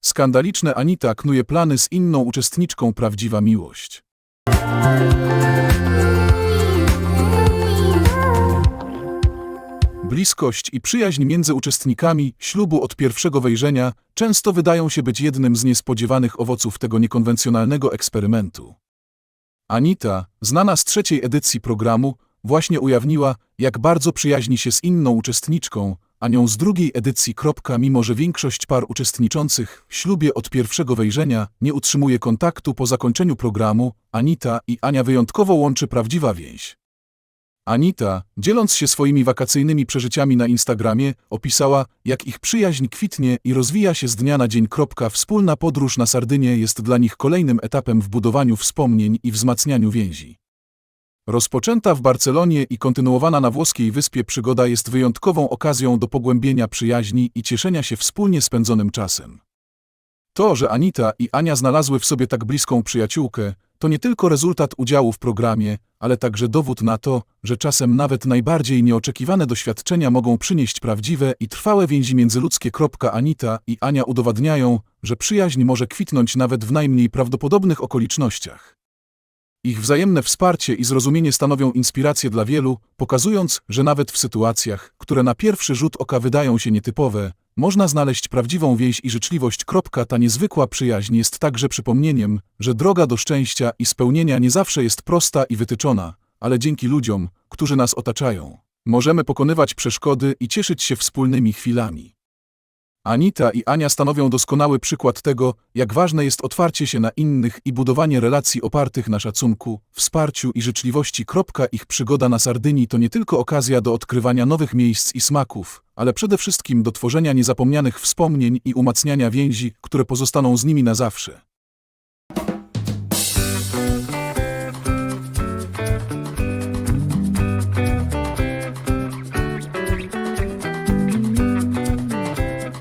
Skandaliczne Anita knuje plany z inną uczestniczką Prawdziwa Miłość. Bliskość i przyjaźń między uczestnikami ślubu od pierwszego wejrzenia często wydają się być jednym z niespodziewanych owoców tego niekonwencjonalnego eksperymentu. Anita, znana z trzeciej edycji programu, właśnie ujawniła, jak bardzo przyjaźni się z inną uczestniczką, Anią z drugiej edycji. Mimo, że większość par uczestniczących w ślubie od pierwszego wejrzenia nie utrzymuje kontaktu po zakończeniu programu, Anita i Ania wyjątkowo łączy prawdziwa więź. Anita, dzieląc się swoimi wakacyjnymi przeżyciami na Instagramie, opisała, jak ich przyjaźń kwitnie i rozwija się z dnia na dzień. Wspólna podróż na Sardynię jest dla nich kolejnym etapem w budowaniu wspomnień i wzmacnianiu więzi. Rozpoczęta w Barcelonie i kontynuowana na włoskiej wyspie przygoda jest wyjątkową okazją do pogłębienia przyjaźni i cieszenia się wspólnie spędzonym czasem. To, że Anita i Ania znalazły w sobie tak bliską przyjaciółkę, to nie tylko rezultat udziału w programie, ale także dowód na to, że czasem nawet najbardziej nieoczekiwane doświadczenia mogą przynieść prawdziwe i trwałe więzi międzyludzkie. Anita i Ania udowadniają, że przyjaźń może kwitnąć nawet w najmniej prawdopodobnych okolicznościach. Ich wzajemne wsparcie i zrozumienie stanowią inspirację dla wielu, pokazując, że nawet w sytuacjach, które na pierwszy rzut oka wydają się nietypowe, można znaleźć prawdziwą więź i życzliwość. Ta niezwykła przyjaźń jest także przypomnieniem, że droga do szczęścia i spełnienia nie zawsze jest prosta i wytyczona, ale dzięki ludziom, którzy nas otaczają, możemy pokonywać przeszkody i cieszyć się wspólnymi chwilami. Anita i Ania stanowią doskonały przykład tego, jak ważne jest otwarcie się na innych i budowanie relacji opartych na szacunku, wsparciu i życzliwości. Ich przygoda na Sardynii to nie tylko okazja do odkrywania nowych miejsc i smaków, ale przede wszystkim do tworzenia niezapomnianych wspomnień i umacniania więzi, które pozostaną z nimi na zawsze.